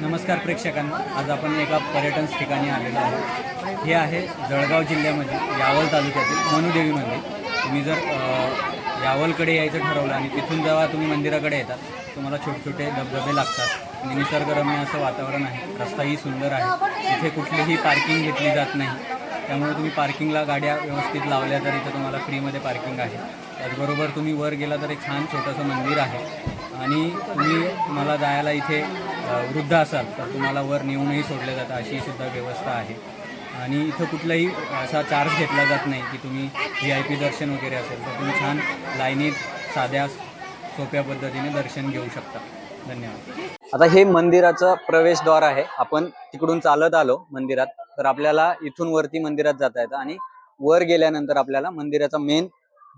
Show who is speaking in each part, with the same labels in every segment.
Speaker 1: नमस्कार प्रेक्षकांना. आज आपण एका पर्यटन ठिकाणी आलेलो आहोत. हे आहे जळगाव जिल्ह्यामध्ये यावल तालुक्यातील मनुदेवी मंदिर तुम्ही जर यावलकडे यायचं ठरवलं आणि तिथून जेव्हा तुम्ही मंदिराकडे येतात तुम्हाला छोटे छोटे धबधबे लागतात. आणि निसर्गरम्य असं वातावरण आहे. रस्ताही सुंदर आहे. इथे कुठलीही पार्किंग घेतली जात नाही. त्यामुळे तुम्ही पार्किंगला गाड्या व्यवस्थित लावल्या तर इथं तुम्हाला फ्रीमध्ये पार्किंग आहे. त्याचबरोबर तुम्ही वर गेला तर एक छान छोटंसं मंदिर आहे. आणि तुम्ही तुम्हाला जायला इथे वृद्ध असाल तर तुम्हाला वर नेऊनही सोडलं जातं अशी सुद्धा व्यवस्था आहे. आणि इथं कुठलाही असा चार्ज घेतला जात नाही की तुम्ही व्ही आय पी दर्शन वगैरे असेल तर तुम्ही छान लाईनीत साध्या सोप्या पद्धतीने दर्शन घेऊ शकता. धन्यवाद. आता हे मंदिराचं प्रवेशद्वार आहे. आपण तिकडून चालत आलो मंदिरात तर आपल्याला इथून वरती मंदिरात जाता येतं आणि वर गेल्यानंतर आपल्याला मंदिराचा मेन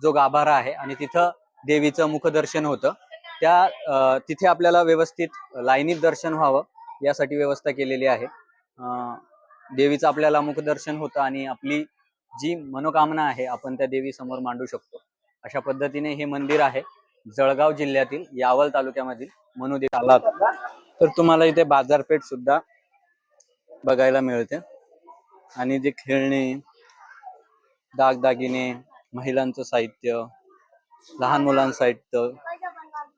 Speaker 1: जो गाभारा आहे आणि तिथं देवीचं मुखदर्शन होतं. त्या तिथे आपल्याला व्यवस्थित लाईनीत दर्शन व्हावं यासाठी व्यवस्था केलेली आहे. देवीचं आपल्याला मुखदर्शन होतं आणि आपली जी मनोकामना आहे आपण त्या देवी समोर मांडू शकतो. अशा पद्धतीने हे मंदिर आहे जळगाव जिल्ह्यातील यावल तालुक्यामधील मनोदेवी आला तर तुम्हाला इथे बाजारपेठ सुद्धा बघायला मिळते. आणि जे खेळणे दागदागिने महिलांचं साहित्य लहान मुलांचं साहित्य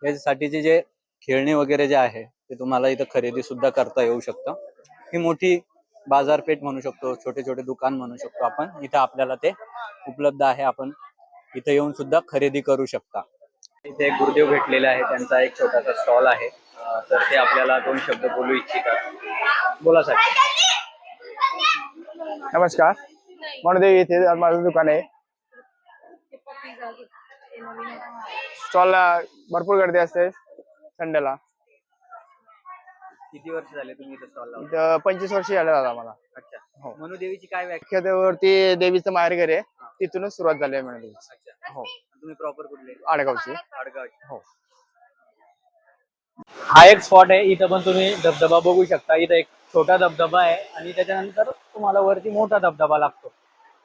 Speaker 1: याच्यासाठीचे जे खेळणे वगैरे जे आहे ते तुम्हाला इथं खरेदी सुद्धा करता येऊ शकतं. ही मोठी बाजारपेठ म्हणू शकतो छोटे छोटे दुकान म्हणू शकतो आपण. इथं आपल्याला ते उपलब्ध आहे आपण इथं येऊन सुद्धा खरेदी करू शकता. इथे एक गुरुदेव भेटलेले आहे त्यांचा एक छोटासा स्टॉल आहे. तर ते आपल्याला दोन शब्द बोलू इच्छितात. बोला साहेब.
Speaker 2: नमस्कार. मनुदेवी येथे माझं दुकान आहे. स्टॉलला भरपूर गर्दी असते संडेला.
Speaker 1: किती वर्ष झाले तुम्ही इथं स्टॉल लावला
Speaker 2: इथं पंचवीस वर्ष झाले दादा मला
Speaker 1: अच्छा.
Speaker 2: हो.
Speaker 1: मनुदेवीची काय व्याख्या?
Speaker 2: मुख्यत्वेवरती देवीचं माहेर घर आहे. तिथूनच सुरुवात झाली आहे
Speaker 1: अच्छा.
Speaker 2: हो.
Speaker 1: तुम्ही प्रॉपर कुठले?
Speaker 2: आडगावची.
Speaker 1: आडगावचे.
Speaker 2: हो.
Speaker 1: हा एक स्पॉट आहे. इथं पण तुम्ही धबधबा बघू शकता. इथं एक छोटा धबधबा आहे आणि त्याच्यानंतर तुम्हाला वरती मोठा धबधबा लागतो.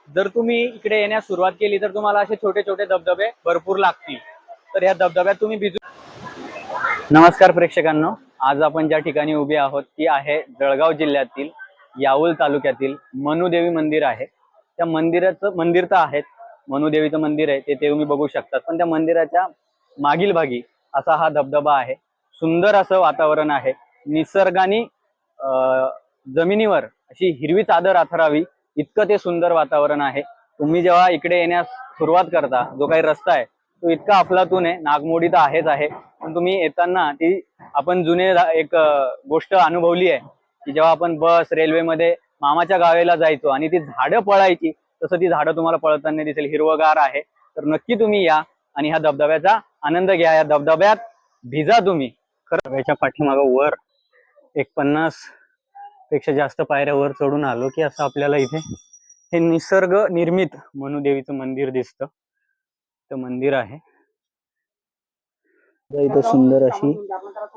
Speaker 1: जर तुम्ही इकडे येण्यास सुरुवात केली तर तुम्हाला असे छोटे छोटे धबधबे भरपूर लागतील. तर या धबधब्यात तुम्ही भिजू नमस्कार प्रेक्षकांनो. आज आपण ज्या ठिकाणी उभे आहोत ती आहे जळगाव जिल्ह्यातील याऊल तालुक्यातील मनुदेवी मंदिर आहे. त्या मंदिराचं मंदिर तर आहेत. मनुदेवीचं मंदिर आहे. ते तुम्ही बघू शकतात. पण त्या मंदिराच्या मागील भागी असा हा धबधबा आहे. सुंदर असं वातावरण आहे. निसर्गाने जमिनीवर अशी हिरवी चादर आथरावी. इतकं ते सुंदर वातावरण आहे. तुम्ही जेव्हा इकडे येण्यास सुरुवात करता जो काही रस्ता आहे तो इतका अफलातून आहे. नागमोडी तर आहेच आहे. पण तुम्ही येताना ती आपण जुने एक गोष्ट अनुभवली आहे. की जेव्हा आपण बस रेल्वेमध्ये मामाच्या गावेला जायचो आणि ती झाडं पळायची तसं ती झाडं तुम्हाला पळताना दिसेल. हिरवगार आहे. तर नक्की तुम्ही या आणि ह्या धबधब्याचा आनंद घ्या. या धबधब्यात भिजा तुम्ही. खरं याच्या पाठीमागं वर एक पन्नासपेक्षा जास्त पायऱ्यावर चढून आलो की असं आपल्याला इथे हे निसर्ग निर्मित मनुदेवीचं मंदिर दिसतं. ते मंदिर आहे. इथं सुंदर अशी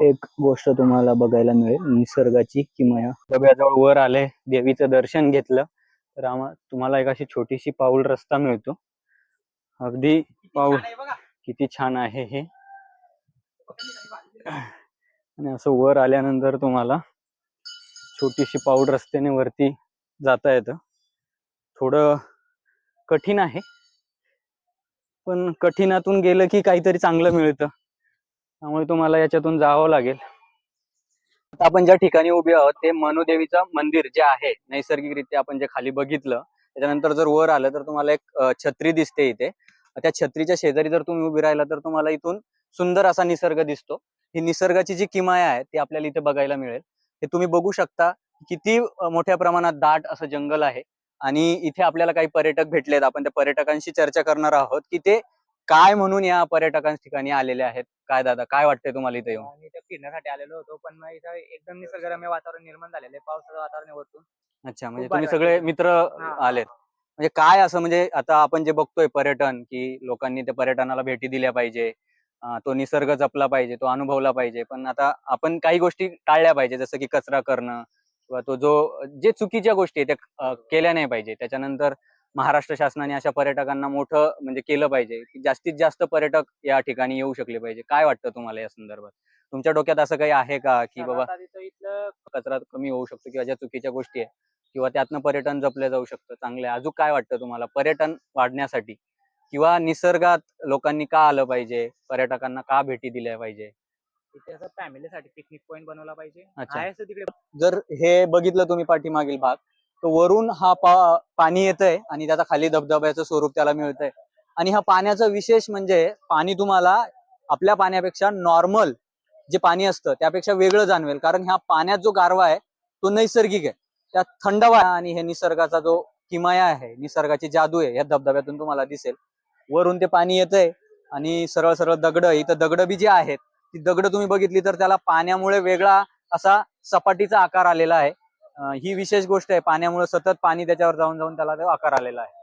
Speaker 1: एक गोष्ट तुम्हाला बघायला मिळेल. निसर्गाची किमया. डब्याजवळ वर आले देवीचं दर्शन घेतलं. तर आम्हा तुम्हाला एक अशी छोटीशी पाऊल रस्ता मिळतो. अगदी पाऊल. किती छान आहे हे. आणि असं वर आल्यानंतर तुम्हाला छोटीशी पाऊल रस्त्याने वरती जाता येतं. थोडं कठीण आहे. पण कठीणातून गेलं की काहीतरी चांगलं मिळतं. त्यामुळे तुम्हाला याच्यातून जावं लागेल. आता आपण ज्या ठिकाणी उभे आहोत ते मनुदेवीचं मंदिर जे आहे नैसर्गिकरित्या आपण जे खाली बघितलं त्याच्यानंतर जर वर आलं तर तुम्हाला एक छत्री दिसते इथे. त्या छत्रीच्या शेजारी जर तुम्ही उभी राहिला तर तुम्हाला इथून सुंदर असा निसर्ग दिसतो. ही निसर्गाची जी किमाया आहे ती आपल्याला इथे बघायला मिळेल. हे तुम्ही बघू शकता किती मोठ्या प्रमाणात दाट असं जंगल आहे. आणि इथे आपल्याला काही पर्यटक भेटलेत. आपण त्या पर्यटकांशी चर्चा करणार आहोत की ते काय म्हणून या पर्यटकांच्या ठिकाणी आलेले आहेत. काय दादा काय वाटतंय तुम्हाला इथे येऊन?
Speaker 3: इथे फिरण्यासाठी आलेलो होतो पण मग इथं एकदम निसर्गरम्य वातावरण निर्माण झालेलं आहे. पावसाचं वातावरण आहे वरतून.
Speaker 1: अच्छा म्हणजे
Speaker 3: खूप भारी
Speaker 1: तुम्ही सगळे मित्र
Speaker 3: हा.
Speaker 1: आलेत. म्हणजे काय असं म्हणजे आता आपण जे बघतोय पर्यटन की लोकांनी त्या पर्यटनाला भेटी दिल्या पाहिजे अं, तो निसर्ग जपला पाहिजे तो अनुभवला पाहिजे. पण आता आपण काही गोष्टी टाळल्या पाहिजे जसं की कचरा करणं किंवा तो जो जे चुकीच्या गोष्टी आहेत त्या केल्या नाही पाहिजे. त्याच्यानंतर महाराष्ट्र शासनाने अशा पर्यटकांना मोठं म्हणजे केलं पाहिजे की जास्तीत जास्त पर्यटक या ठिकाणी येऊ शकले पाहिजे. काय वाटतं तुम्हाला या संदर्भात? तुमच्या डोक्यात असं काही आहे का की बाबा
Speaker 3: इथलं
Speaker 1: कचरा कमी होऊ शकतो किंवा ज्या चुकीच्या गोष्टी आहे किंवा त्यातनं पर्यटन जपलं जाऊ शकतं चांगलं अजून काय वाटतं तुम्हाला? पर्यटन वाढण्यासाठी किंवा निसर्गात लोकांनी का आलं पाहिजे? पर्यटकांना का भेटी दिल्या पाहिजे?
Speaker 3: इथे असं फॅमिलीसाठी पिकनिक पॉईंट बनवला पाहिजे.
Speaker 1: अच्छा.
Speaker 3: आहे असं तिकडे?
Speaker 1: जर हे बघितलं तुम्ही पाठीमागील भाग तर वरून हा पा पाणी येतंय आणि त्याचा खाली धबधब्याचं स्वरूप त्याला मिळतंय. आणि हा पाण्याचा विशेष म्हणजे पाणी तुम्हाला आपल्या पाण्यापेक्षा नॉर्मल जे पाणी असतं त्यापेक्षा वेगळं जाणवेल. कारण ह्या पाण्यात जो गारवा आहे तो नैसर्गिक आहे. त्यात थंडवा आहे आणि हे निसर्गाचा जो किमया आहे निसर्गाची जादू आहे या धबधब्यातून तुम्हाला दिसेल. वरून ते पाणी येतंय आणि सरळ सरळ दगड इथं दगड बी जी आहेत ती दगड तुम्ही बघितली तर त्याला पाण्यामुळे वेगळा असा सपाटीचा आकार आलेला आहे. ही विशेष गोष्ट आहे. पाण्यामुळे सतत पाणी त्याच्यावर जाऊन जाऊन त्याला आकार आलेला आहे.